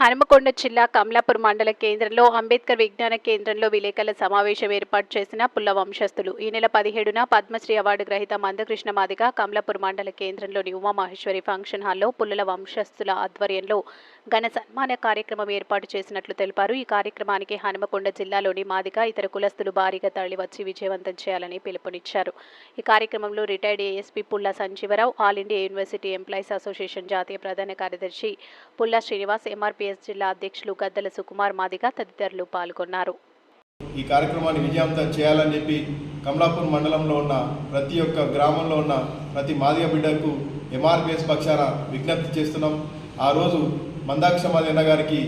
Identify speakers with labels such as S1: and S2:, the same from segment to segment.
S1: హనుమకొండ జిల్లా కమలాపూర్ మండల కేంద్రంలో అంబేద్కర్ విజ్ఞాన కేంద్రంలో విలేకరుల సమావేశం ఏర్పాటు చేసిన పుల్ల వంశస్థులు. ఈ నెల పదిహేడున పద్మశ్రీ అవార్డు గ్రహీత మందకృష్ణ మాదిగ కమలాపూర్ మండల కేంద్రంలోని ఉమామహేశ్వరి ఫంక్షన్ హాల్లో పుల్లల వంశస్థుల ఆధ్వర్యంలో ఘన సన్మాన కార్యక్రమం ఏర్పాటు చేసినట్లు తెలిపారు. ఈ కార్యక్రమానికి హనుమకొండ జిల్లాలోని మాదిగ ఇతర కులస్తులు భారీగా తరలివచ్చి విజయవంతం చేయాలని పిలుపునిచ్చారు. ఈ కార్యక్రమంలో retired ASP Pulla Sanjeevarao all India university employees association జాతీయ ప్రధాన కార్యదర్శి పుల్ల శ్రీనివాస్ ఎంఆర్పీఎస్ జిల్లా అధ్యక్షులు గద్దల సుకుమార్ మాదిగ తదితరులు పాల్గొన్నారు.
S2: ఈ కార్యక్రమాన్ని విజయవంతం చేయాలని చెప్పి కమలాపూర్ మండలంలో ఉన్న ప్రతి ఒక్క గ్రామంలో ఉన్న ప్రతి మాదిగ బిడ్డకు ఎంఆర్పిఎస్ పక్షాన విజ్ఞప్తి చేస్తున్నాం. ఆ రోజు మందాక్షమాది అన్న గారికి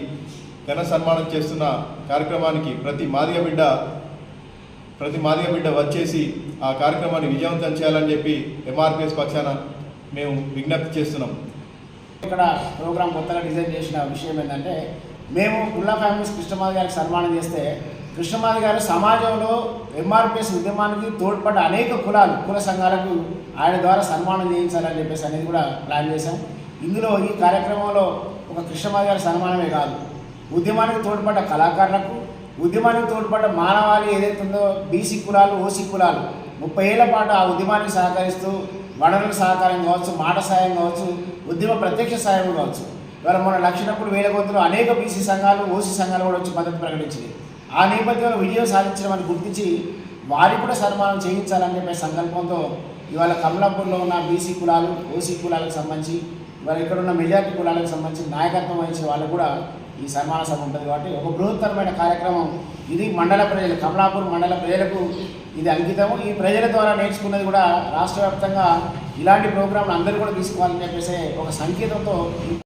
S2: ఘన సన్మానం చేస్తున్న కార్యక్రమానికి ప్రతి మాదిగ బిడ్డ ప్రతి మాదిగ బిడ్డ వచ్చేసి ఆ కార్యక్రమాన్ని విజయవంతం చేయాలని చెప్పి ఎంఆర్పిఎస్ పక్షాన మేము విజ్ఞప్తి చేస్తున్నాం.
S3: ఇక్కడ ప్రోగ్రామ్ కొత్తగా డిజైన్ చేసిన విషయం ఏంటంటే మేము గుల్లా ఫ్యామిలీస్ కృష్ణమాది గారికి సన్మానం చేస్తే కృష్ణమాది గారు సమాజంలో ఎంఆర్పిఎస్ ఉద్యమానికి తోడ్పడ్డ అనేక కులాలు కుల సంఘాలకు ఆయన ద్వారా సన్మానం చేయించాలని చెప్పేసి అనేది కూడా ప్లాన్ చేశాం. ఇందులో ఈ కార్యక్రమంలో ఒక కృష్ణమాది గారి సన్మానమే కాదు ఉద్యమానికి తోడ్పడ్డ కళాకారులకు ఉద్యమానికి తోడ్పడ్డ మానవాళి ఏదైతే ఉందో బీసీ కులాలు ఓసీ కులాలు ముప్పై ఏళ్ళ పాటు ఆ ఉద్యమానికి సహకరిస్తూ వనరుల సహకారం కావచ్చు మాట సాయం కావచ్చు ఉద్యమ ప్రత్యక్ష సాయం కావచ్చు. ఇవాళ మన లక్షణప్పుడు వేల గొంతులు అనేక బీసీ సంఘాలు ఓసీ సంఘాలు కూడా వచ్చి మద్దతు ప్రకటించింది ఆ నేపథ్యంలో విజయం సాధించడం అని గుర్తించి వారికి కూడా సన్మానం చేయించాలని చెప్పే సంకల్పంతో ఇవాళ కమలాపూర్లో ఉన్న బీసీ కులాలు ఓసీ కులాలకు సంబంధించి ఇవాళ ఇక్కడ ఉన్న మెజార్టీ కులాలకు సంబంధించి నాయకత్వం వహించిన వాళ్ళు కూడా ఈ సన్మాన సభ ఉంటుంది కాబట్టి ఒక బృహత్తరమైన కార్యక్రమం. ఇది మండల ప్రజలు కమలాపూర్ మండల ప్రజలకు ఇది అంకితము. ఈ ప్రజల ద్వారా నేర్చుకున్నది కూడా రాష్ట్ర వ్యాప్తంగా ఇలాంటి ప్రోగ్రాంలు అందరూ కూడా తీసుకోవాలని చెప్పేసి ఒక సంకేతంతో